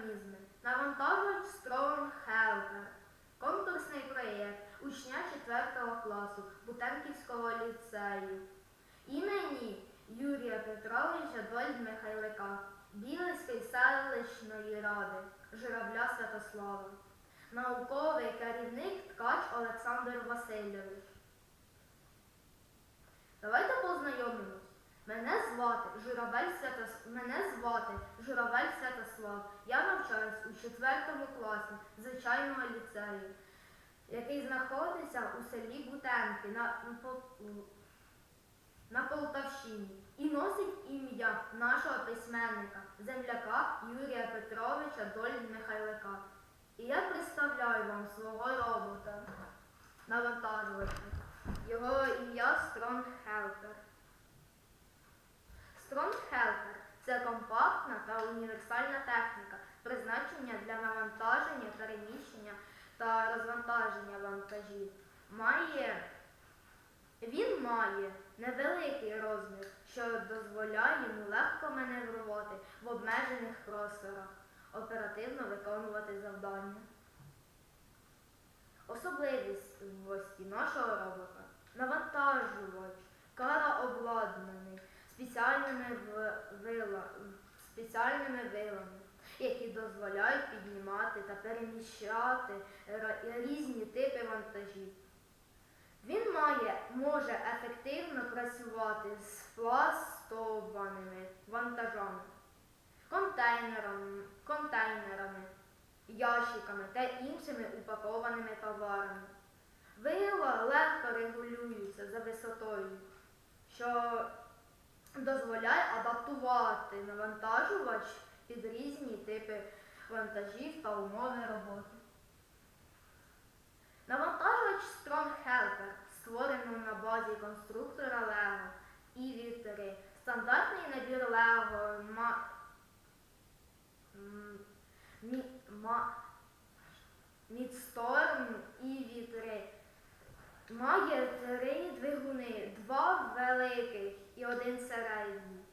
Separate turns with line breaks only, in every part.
механізми. Навантажувач Strong Helper. Конкурсний проєкт учня 4 класу Бутенківського ліцею. Імені Юрія Петровича Доль Михайлика, Білицької селищної ради, Журавля Святослава. Науковий керівник ткач Олександр Васильович. Звати Журавель Святос... Мене звати Журавель Святослав. Я навчаюсь у 4 класі звичайного ліцею, який знаходиться у селі Бутенки на, на, Полтавщині і носить ім'я нашого письменника, земляка Юрія Петровича Доль Михайлика. І я представляю вам свого робота навантажувача. Його ім'я Strong Helper. Strong Helper це компактна та універсальна техніка, призначення для навантаження, переміщення та розвантаження вантажів. Має, він має невеликий розмір, що дозволяє йому легко маневрувати в обмежених просторах, оперативно виконувати завдання. Особливості нашого робота. Навантажувач, кара обладнаний спеціальними в- вила, спеціальними вилами, які дозволяють піднімати та переміщати різні типи вантажів. Він має, може ефективно працювати з пластованими вантажами, контейнерами, контейнерами, ящиками та іншими упакованими товарами. Вила легко регулюються за висотою, що дозволяє адаптувати навантажувач під різні типи вантажів та умови роботи. Навантажувач Strong Helper створено на базі конструктора Lego і вітери. Стандартний набір Lego ма... мі... ма... Мідсторм і вітри. Має три двигуни, два великих і один середній.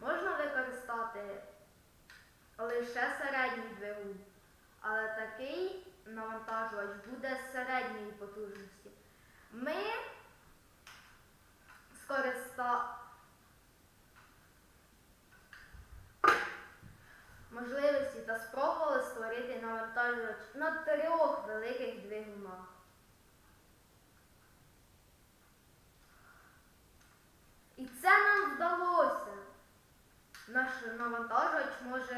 Можна використати лише середній двигун, але такий навантажувач буде середньої потужності. Ми скориста... можливості та спробували створити навантажувач на трьох великих двигунах.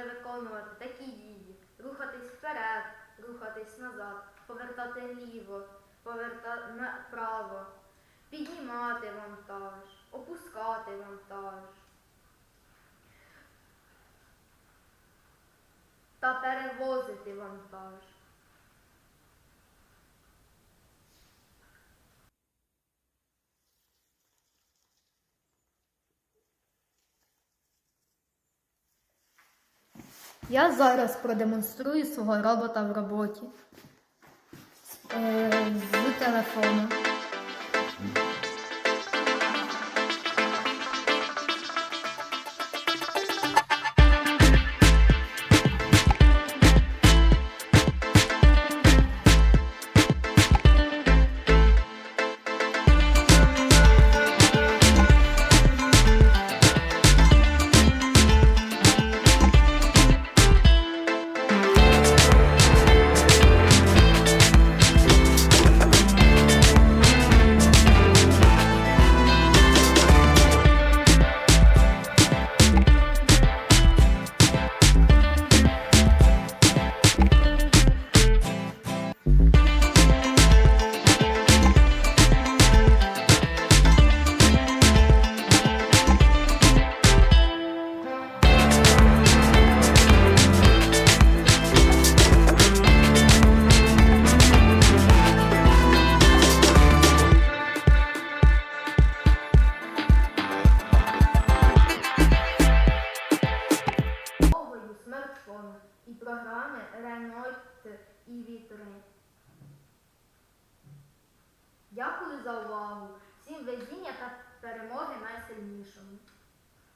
Може виконувати такі дії: рухатись вперед, рухатись назад, повертати ліво, повертати направо, піднімати вантаж, опускати вантаж. Та перевозити вантаж. Я зараз продемонструю свого робота в роботі Е, з телефону. І вітри. Дякую за увагу. Всім везіння та перемоги найсильнішому.